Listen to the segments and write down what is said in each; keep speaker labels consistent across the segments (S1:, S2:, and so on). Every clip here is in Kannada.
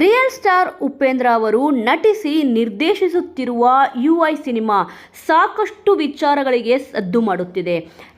S1: ರಿಯಲ್ ಸ್ಟಾರ್ ಉಪೇಂದ್ರ ಅವರು ನಟಿಸಿ ನಿರ್ದೇಶಿಸುತ್ತಿರುವ ಯು ಐ ಸಿನಿಮಾ ಸಾಕಷ್ಟು ವಿಚಾರಗಳಿಗೆ ಸದ್ದು ಮಾಡುತ್ತಿದೆ.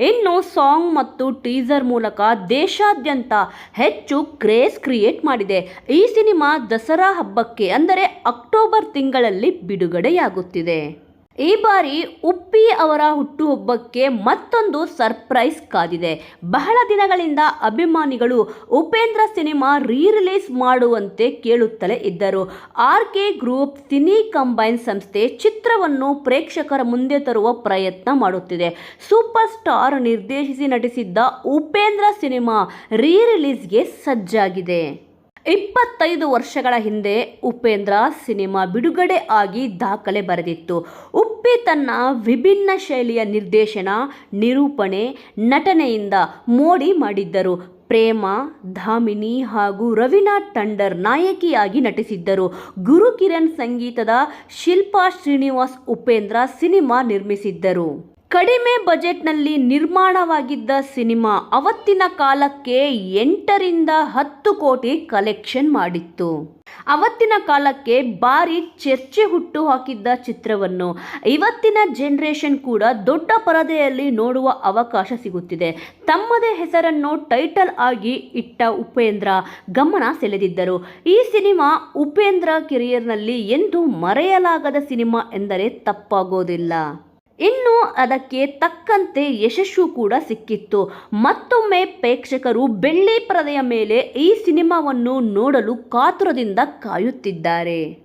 S1: ಇನ್ನು ಸಾಂಗ್ ಮತ್ತು ಟೀಸರ್ ಮೂಲಕ ದೇಶಾದ್ಯಂತ ಹೆಚ್ಚು ಕ್ರೇಜ್ ಕ್ರಿಯೇಟ್ ಮಾಡಿದೆ. ಈ ಸಿನಿಮಾ ದಸರಾ ಹಬ್ಬಕ್ಕೆ ಅಂದರೆ ಅಕ್ಟೋಬರ್ ತಿಂಗಳಲ್ಲಿ ಬಿಡುಗಡೆಯಾಗುತ್ತಿದೆ. ಈ ಬಾರಿ ಉಪ್ಪಿ ಅವರ ಹುಟ್ಟುಹಬ್ಬಕ್ಕೆ ಮತ್ತೊಂದು ಸರ್ಪ್ರೈಸ್ ಕಾದಿದೆ. ಬಹಳ ದಿನಗಳಿಂದ ಅಭಿಮಾನಿಗಳು ಉಪೇಂದ್ರ ಸಿನಿಮಾ ರೀ ರಿಲೀಸ್ ಮಾಡುವಂತೆ ಕೇಳುತ್ತಲೇ ಇದ್ದರು. R K group cine combine ಸಂಸ್ಥೆ ಚಿತ್ರವನ್ನು ಪ್ರೇಕ್ಷಕರ ಮುಂದೆ ತರುವ ಪ್ರಯತ್ನ ಮಾಡುತ್ತಿದೆ. ಸೂಪರ್ ಸ್ಟಾರ್ ನಿರ್ದೇಶಿಸಿ ನಟಿಸಿದ್ದ ಉಪೇಂದ್ರ ಸಿನಿಮಾ ರೀ ರಿಲೀಸ್ಗೆ ಸಜ್ಜಾಗಿದೆ. ಇಪ್ಪತ್ತೈದು ವರ್ಷಗಳ ಹಿಂದೆ ಉಪೇಂದ್ರ ಸಿನಿಮಾ ಬಿಡುಗಡೆ ಆಗಿ ದಾಖಲೆ ಬರೆದಿತ್ತು. ಉಪ್ಪಿ ತನ್ನ ವಿಭಿನ್ನ ಶೈಲಿಯ ನಿರ್ದೇಶನ, ನಿರೂಪಣೆ, ನಟನೆಯಿಂದ ಮೋಡಿ ಮಾಡಿದ್ದರು. ಪ್ರೇಮ, ಧಾಮಿನಿ ಹಾಗೂ ರವೀನಾ ಟಂಡರ್ ನಾಯಕಿಯಾಗಿ ನಟಿಸಿದ್ದರು. ಗುರುಕಿರಣ್ ಸಂಗೀತದ ಶಿಲ್ಪಾ ಶ್ರೀನಿವಾಸ್ ಉಪೇಂದ್ರ ಸಿನಿಮಾ ನಿರ್ಮಿಸಿದ್ದರು. ಕಡಿಮೆ ಬಜೆಟ್ನಲ್ಲಿ ನಿರ್ಮಾಣವಾಗಿದ್ದ ಸಿನಿಮಾ ಅವತ್ತಿನ ಕಾಲಕ್ಕೆ ಎಂಟರಿಂದ ಹತ್ತು ಕೋಟಿ ಕಲೆಕ್ಷನ್ ಮಾಡಿತ್ತು. ಅವತ್ತಿನ ಕಾಲಕ್ಕೆ ಭಾರಿ ಚರ್ಚೆ ಹುಟ್ಟು ಹಾಕಿದ್ದ ಚಿತ್ರವನ್ನು ಇವತ್ತಿನ ಜನರೇಷನ್ ಕೂಡ ದೊಡ್ಡ ಪರದೆಯಲ್ಲಿ ನೋಡುವ ಅವಕಾಶ ಸಿಗುತ್ತಿದೆ. ತಮ್ಮದೇ ಹೆಸರನ್ನು ಟೈಟಲ್ ಆಗಿ ಇಟ್ಟ ಉಪೇಂದ್ರ ಗಮನ ಸೆಳೆದಿದ್ದರು. ಈ ಸಿನಿಮಾ ಉಪೇಂದ್ರ ಕೆರಿಯರ್ನಲ್ಲಿ ಎಂದು ಮರೆಯಲಾಗದ ಸಿನಿಮಾ ಎಂದರೆ ತಪ್ಪಾಗೋದಿಲ್ಲ. ಇನ್ನು ಅದಕ್ಕೆ ತಕ್ಕಂತೆ ಯಶಸ್ಸು ಕೂಡ ಸಿಕ್ಕಿತ್ತು. ಮತ್ತೊಮ್ಮೆ ಪ್ರೇಕ್ಷಕರು ಬೆಳ್ಳಿ ಪರದೆಯ ಮೇಲೆ ಈ ಸಿನಿಮಾವನ್ನು ನೋಡಲು ಕಾತುರದಿಂದ ಕಾಯುತ್ತಿದ್ದಾರೆ.